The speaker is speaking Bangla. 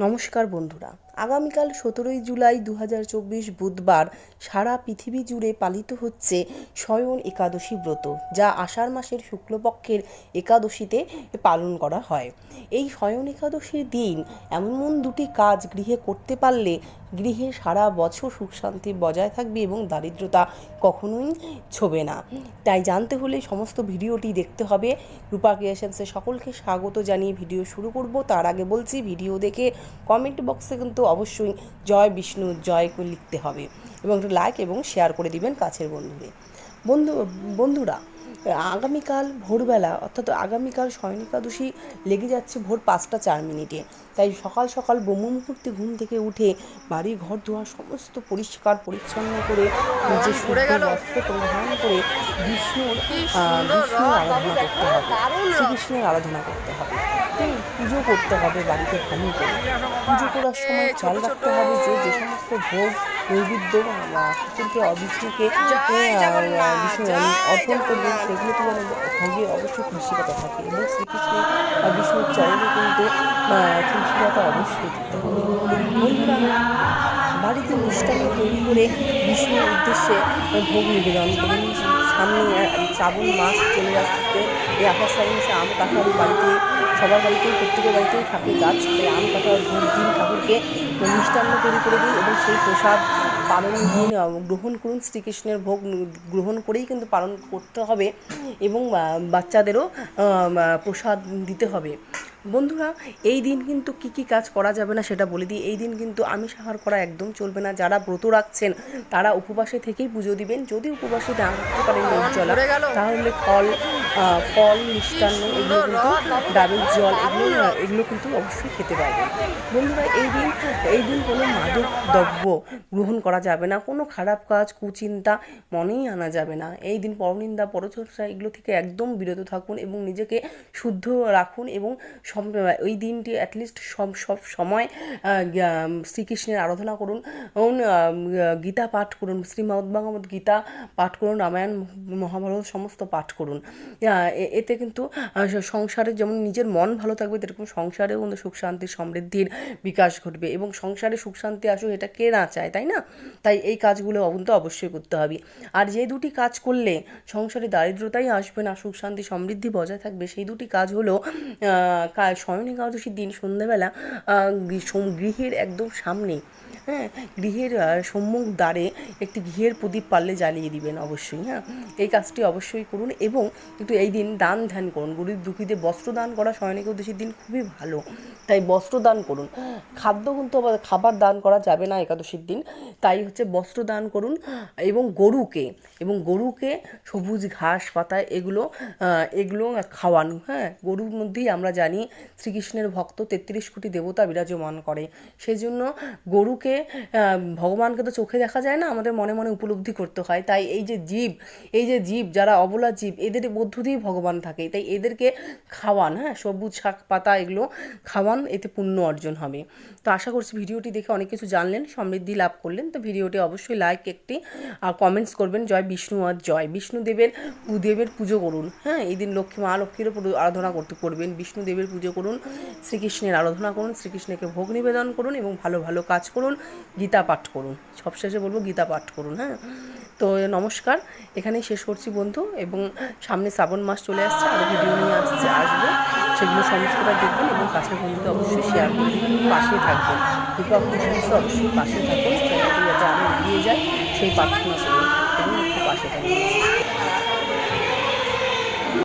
নমস্কার বন্ধুরা। আগামীকাল সতেরোই জুলাই দু হাজার চব্বিশ বুধবার সারা পৃথিবী জুড়ে পালিত হচ্ছে শয়ন একাদশী ব্রত, যা আষাঢ় মাসের শুক্লপক্ষের একাদশীতে পালন করা হয়। এই শয়ন একাদশীর দিন এমন দুটি কাজ গৃহে করতে পারলে গৃহে সারা বছর সুখ শান্তি বজায় থাকবে এবং দারিদ্রতা কখনোই ছোবে না। তাই জানতে হলে সমস্ত ভিডিওটি দেখতে হবে। রূপা ক্রিয়েশনসে সকলকে স্বাগত জানিয়ে ভিডিও শুরু করব। তার আগে বলছি, ভিডিও দেখে কমেন্ট বক্সে কিন্তু অবশ্যই জয় বিষ্ণু জয় করে লিখতে হবে। এবং একটু লাইক এবং শেয়ার করে দিবেন কাছের বন্ধুদের বন্ধু বন্ধুরা আগামীকাল ভোরবেলা অর্থাৎ আগামীকাল শয়ন একাদশী লেগে যাচ্ছে ভোর পাঁচটা চার মিনিটে। তাই সকাল সকাল ব্রহ্ম মুহূর্তে ঘুম থেকে উঠে বাড়ি ঘর দুয়ার সমস্ত পরিষ্কার পরিচ্ছন্ন করে নিজের শুদ্ধ বস্ত্র পরিধান করে বিষ্ণুর বিষ্ণুর আরাধনা করতে হবে। শ্রীকৃষ্ণের আরাধনা করতে হবে। হুম, পুজো করতে হবে বাড়িতে ভালো করে। পুজো করার সময় খেয়াল রাখতে হবে যে যে সমস্ত ভোগ নৈবেদ্য ঠাকুরকে অবিষ্ণুকে বিষ্ণু অর্পণ করবেন সেগুলোতে যেন ভোগে অবশ্যই তুলসীপাতা থাকে এবং শ্রীকৃষ্ণের বিষ্ণুর চরণে কিন্তু তুলসীপাতা অবশ্যই দিতে হবে। বন্ধুরা বাড়িতে মিষ্টান্ন তৈরি করে বিষ্ণুর উদ্দেশ্যে ভোগ নিবেদন করুন। সামনে শ্রাবণ মাস চলে আসতে এই আকাশ আম কাঁঠাল বাড়িতে সবার বাড়িতেই, প্রত্যেকের বাড়িতেই থাকে গাছ আম, কাঁঠাল ধূপ দিন ঠাকুরকে মিষ্টান্ন তৈরি করে দিন এবং সেই প্রসাদ পালন দিন গ্রহণ করুন শ্রীকৃষ্ণের ভোগ গ্রহণ করেই কিন্তু পালন করতে হবে এবং বাচ্চাদেরও প্রসাদ দিতে হবে। বন্ধুরা, এই দিন কিন্তু কি কি কাজ করা যাবে না সেটা বলে দিই। এই দিন কিন্তু আমিষ আহার করা একদম চলবে না। যারা ব্রত রাখছেন, তারা উপবাসে থেকেই পুজো দিবেন। যদি উপবাসে না রাখতে পারেন নির্জলা তাহলে ফল ফল, মিষ্টান্ন, এগুলো কিন্তু ডাবের জল, এগুলো এগুলো কিন্তু অবশ্যই খেতে পারবেন। বন্ধুরা, এই দিন এই দিন কোনো মাদক দ্রব্য গ্রহণ করা যাবে না। কোনো খারাপ কাজ, কুচিন্তা মনেই আনা যাবে না। এই দিন পরনিন্দা, পরচর্চা, এগুলো থেকে একদম বিরত থাকুন এবং নিজেকে শুদ্ধ রাখুন এবং সম, ওই দিনটি অ্যাটলিস্ট সব সব সময় শ্রীকৃষ্ণের আরাধনা করুন। গীতা পাঠ করুন শ্রীমদ্ ভাগবত গীতা পাঠ করুন, রামায়ণ মহাভারত সমস্ত পাঠ করুন। এতে কিন্তু সংসারে যেমন নিজের মন ভালো থাকবে সেরকম সংসারেও কিন্তু সুখ শান্তি, সমৃদ্ধির বিকাশ ঘটবে এবং সংসারে সুখ শান্তি আসুক এটা কে না চায়, তাই না? তাই এই কাজগুলো কিন্তু অবশ্যই করতে হবে। আর যে দুটি কাজ করলে সংসারে দারিদ্রতাই আসবে না, সুখ শান্তি, সমৃদ্ধি বজায় থাকবে, সেই দুটি কাজ হলো শয়ন একাদশীর দিন সন্ধ্যাবেলা গৃহের একদম সামনে হ্যাঁ গৃহের সম্মুখ দ্বারে একটি ঘিয়ের প্রদীপ পারলে জ্বালিয়ে দিবেন অবশ্যই হ্যাঁ এই কাজটি অবশ্যই করুন এবং একটু এই দিন দান ধ্যান করুন। গরিব দুঃখীদের বস্ত্র দান করা শয়ন একাদশীর দিন খুবই ভালো, তাই বস্ত্র দান করুন। খাদ্য কিন্তু আবার খাবার দান করা যাবে না একাদশীর দিন, তাই হচ্ছে বস্ত্র দান করুন এবং গরুকে এবং গরুকে সবুজ ঘাস পাতা এগুলো এগুলো খাওয়ানো হ্যাঁ গরুর মধ্যেই আমরা জানি শ্রীকৃষ্ণের ভক্ত তেত্রিশ কোটি দেবতা বিরাজমান করে। সেজন্য গরুকে ভগবানকে তো চোখে দেখা যায় না, আমাদের মনে মনে উপলব্ধি করতে হয়। তাই এই যে জীব, এই যে জীব যারা অবলা জীব, এদের মধ্য দিয়েই ভগবান থাকে। তাই এদেরকে খাওয়ান হ্যাঁ সবুজ শাক, পাতা এগুলো খাওয়ান, এতে পুণ্য অর্জন হবে। তো আশা করছি ভিডিওটি দেখে অনেক কিছু জানলেন, সমৃদ্ধি লাভ করলেন। তো ভিডিওটি অবশ্যই লাইক একটি, আর কমেন্টস করবেন, জয় বিষ্ণু আর জয় বিষ্ণু দেবের পুজো করুন। হ্যাঁ এই দিন লক্ষ্মী মা লক্ষ্মীরও আরাধনা করতে করবেন বিষ্ণু দেবের পুজো করুন, শ্রীকৃষ্ণের আরাধনা করুন, শ্রীকৃষ্ণকে ভোগ নিবেদন করুন এবং ভালো ভালো কাজ করুন, গীতা পাঠ করুন। সবশেষে বলব গীতা পাঠ করুন হ্যাঁ? তো নমস্কার, এখানেই শেষ করছি বন্ধু এবং সামনে শ্রাবণ মাস চলে আসছে আরও ভিডিও নিয়ে আসছে, আসব। সেগুলো সমস্তটা দেখবেন এবং কাছের বন্ধুদের অবশ্যই শেয়ার করে দেবেন, পাশে থাকবেন। দীপক সমস্ত অবশ্যই পাশে থাকুন যাতে আরও এগিয়ে যায়, সেই প্রার্থনা করুন এবং একটু পাশে থাকুন।